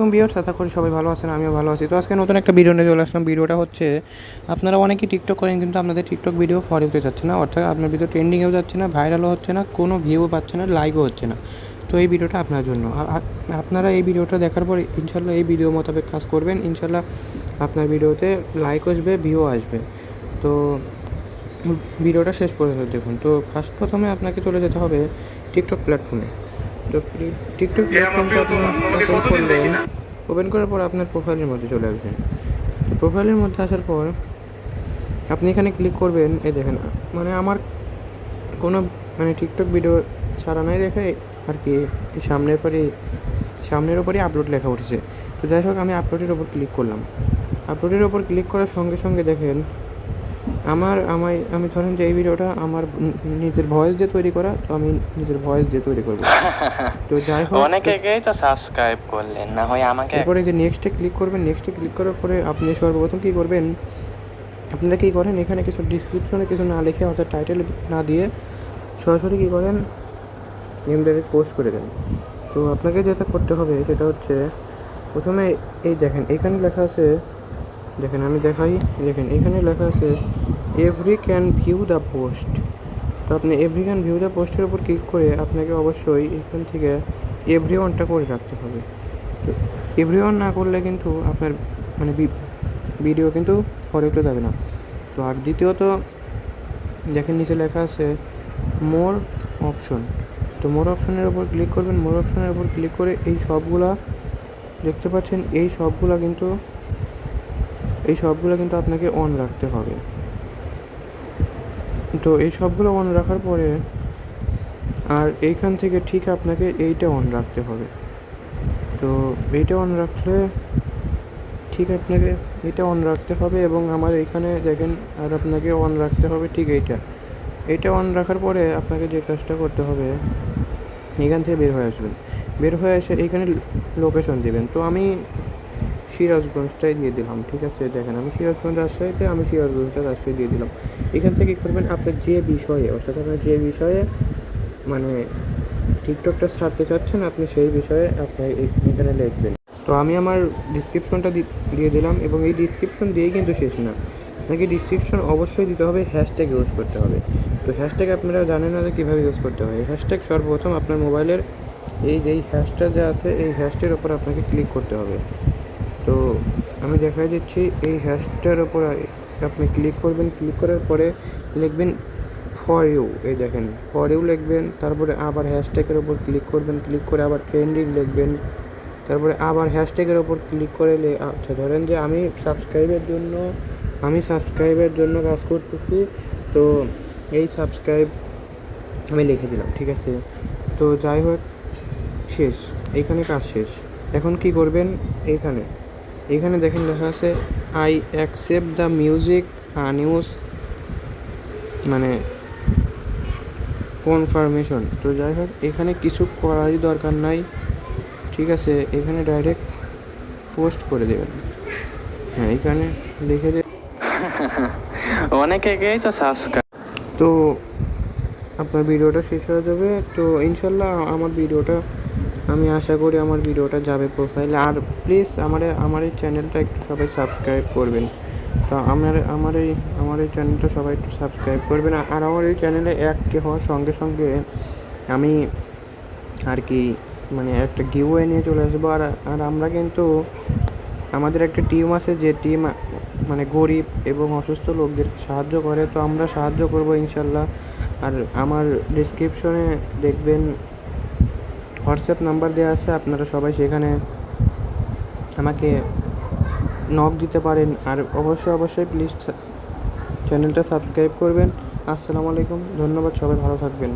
এবং বিয়ার্স আশা করি সবাই ভালো আছেন, আমিও ভালো আছি। তো আজকে নতুন একটা ভিডিও নিয়ে চলে আসলাম। ভিডিওটা হচ্ছে, আপনারা অনেকেই টিকটক করেন, কিন্তু আপনাদের টিকটক ভিডিও ফর হতে যাচ্ছে না, অর্থাৎ আপনার ভিডিও ট্রেন্ডিংয়েও যাচ্ছে না ভাইরালও হচ্ছে না, কোনো ভিউও পাচ্ছে না লাইকও হচ্ছে না। তো এই ভিডিওটা আপনার জন্য। আপনারা এই ভিডিওটা দেখার পর ইনশাল্লাহ এই ভিডিও মোতাবেক কাজ করবেন। ইনশাল্লাহ আপনার ভিডিওতে লাইক আসবে ভিউ আসবে। তো ভিডিওটা শেষ পর্যন্ত দেখুন। তো ফার্স্ট প্রথমে আপনাকে চলে যেতে হবে টিকটক প্ল্যাটফর্মে তো টিকটক প্ল্যাটফর্মটা ওপেন করলেন ওপেন করার পর আপনার প্রোফাইলের মধ্যে চলে আসবেন প্রোফাইলের মধ্যে আসার পর আপনি এখানে ক্লিক করবেন এই দেখেন মানে আমার কোনো মানে টিকটক ভিডিও ছাড়া নাই দেখে আর কি সামনের পরে সামনের ওপরই আপলোড লেখা উঠেছে। তো যাই হোক আমি আপলোডের ওপর ক্লিক করলাম। আপলোডের ওপর ক্লিক করার সঙ্গে সঙ্গে দেখেন আমার আমায় আমি ধরেন যে এই ভিডিওটা আমার নিজের ভয়েস দিয়ে তৈরি করা তো আমি নিজের ভয়েস দিয়ে তৈরি করব। তো যাই হোক অনেকেই তো সাবস্ক্রাইব করলেন না হয় আমাকে এরপরে যে নেক্সটে ক্লিক করবেন নেক্সটে ক্লিক করার পরে আপনি সর্বপ্রথম কী করবেন আপনারা কী করেন এখানে কিছু ডিসক্রিপশনে কিছু না লিখে অর্থাৎ টাইটেল না দিয়ে সরাসরি কী করেন নেম ডাইরেক্ট পোস্ট করে দেন। তো আপনাকে যেটা করতে হবে সেটা হচ্ছে প্রথমে এই দেখেন এখানে লেখা আছে দেখেন, আমি দেখাই। দেখেন, এখানে লেখা আছে every can view the post তো আপনি এভরি ক্যান ভিউ দ্য পোস্টের উপর ক্লিক করে আপনাকে অবশ্যই এখান থেকে এভরি ওয়ানটা করে রাখতে হবে। তো এভরি ওয়ান না করলে কিন্তু আপনার মানে ভিডিও কিন্তু ফরেতে যাবে না। তো আর দ্বিতীয়ত, দেখেন নিচে লেখা আছে মোর অপশন তো মোর অপশনের উপর ক্লিক করবেন। মোর অপশনের উপর ক্লিক করে এই সবগুলা, দেখতে পাচ্ছেন, এই সবগুলা কিন্তু এই সবগুলো কিন্তু আপনাকে অন রাখতে হবে। তো এই সবগুলো অন রাখার পরে আর এইখান থেকে ঠিক আপনাকে এইটা অন রাখতে হবে। তো এইটা অন রাখলে ঠিক আপনাকে এটা অন রাখতে হবে এবং আমার এখানে দেখেন আর আপনাকে অন রাখতে হবে ঠিক এইটা। এইটা অন রাখার পরে আপনাকে যে কাজটা করতে হবে, এখান থেকে বের হয়ে আসবেন। বের হয়ে এসে এইখানে লোকেশন দিবেন। তো আমি সিরাজগঞ্জটাই দিয়ে দিলাম, ঠিক আছে? দেখেন, আমি সিরাজগঞ্জ রাজশাহীতে, আমি সিরাজগঞ্জটা রাজশাহী দিয়ে দিলাম। এখান থেকে করবেন, আপনার যে বিষয়ে, অর্থাৎ আপনার যে বিষয়ে মানে টিকটকটা ছাড়তে চাচ্ছেন, আপনি সেই বিষয়ে আপনি এই- এখানে লিখবেন। তো আমি আমার ডিসক্রিপশনটা দিয়ে দিলাম এবং এই ডিসক্রিপশন দিয়েই কিন্তু শেষ না। আপনাকে ডিসক্রিপশন অবশ্যই দিতে হবে হ্যাশট্যাগ ইউজ করতে হবে। তো হ্যাশট্যাগ আপনারা জানেন না যে কীভাবে ইউজ করতে হয়। হ্যাশট্যাগ সর্বপ্রথম আপনার মোবাইলের এই যে হ্যাশট্যাগ যে আছে, এই হ্যাশট্যাগের ওপর আপনাকে ক্লিক করতে হবে। আমি দেখাই দিচ্ছি এই হ্যাশটার ওপর আপনি ক্লিক করবেন ক্লিক করার পরে লিখবেন ফর ইউ এই দেখেন ফর ইউ লিখবেন, তারপরে আবার হ্যাশট্যাগের ওপর ক্লিক করবেন ক্লিক করে আবার ট্রেন্ডিং লিখবেন। তারপরে আবার হ্যাশট্যাগের ওপর ক্লিক করে আচ্ছা ধরেন যে আমি সাবস্ক্রাইবের জন্য, আমি সাবস্ক্রাইবের জন্য কাজ করতেছি, তো এই সাবস্ক্রাইব আমি লিখে দিলাম, ঠিক আছে? তো যাই হোক, শেষ। এইখানে কাজ শেষ। এখন কি করবেন? এইখানে এখানে দেখেন লেখা আছে আই অ্যাকসেপ্ট দ্য মিউজিক আনইউজ মানে কনফার্মেশন তো যাই হোক এখানে কিছু করারই দরকার নাই। ঠিক আছে এখানে ডাইরেক্ট পোস্ট করে দেবেন। হ্যাঁ এখানে লিখে দে অনেকেই তো সাবস্ক্রাইব তো আপনার ভিডিওটা শেষ হয়ে যাবে। তো ইনশাল্লাহ আমার ভিডিওটা আমি আশা করি আমার ভিডিওটা যাবে প্রোফাইলে আর প্লিজ আমার আমার এই চ্যানেলটা একটু সবাই সাবস্ক্রাইব করবেন। তো আমার আমার এই আমার এই চ্যানেলটা সবাই একটু সাবস্ক্রাইব করবেন। আর আমার এই চ্যানেলে অ্যাক্টিভ হওয়ার সঙ্গে সঙ্গে আমি আর কি মানে একটা গিওয়ে নিয়ে চলে আসব। আর আর আমরা কিন্তু আমাদের একটা টিম আছে যে টিম মানে গরিব এবং অসুস্থ লোকদেরকে সাহায্য করে। তো আমরা সাহায্য করব ইনশাল্লাহ। আর আমার ডিসক্রিপশনে দেখবেন হোয়াটসঅ্যাপ নাম্বার দেওয়া আছে, আপনারা সবাই সেখানে আমাকে নক দিতে পারেন। আর অবশ্যই অবশ্যই প্লিজ চ্যানেলটা সাবস্ক্রাইব করবেন। আসসালামু আলাইকুম, ধন্যবাদ, সবাই ভালো থাকবেন।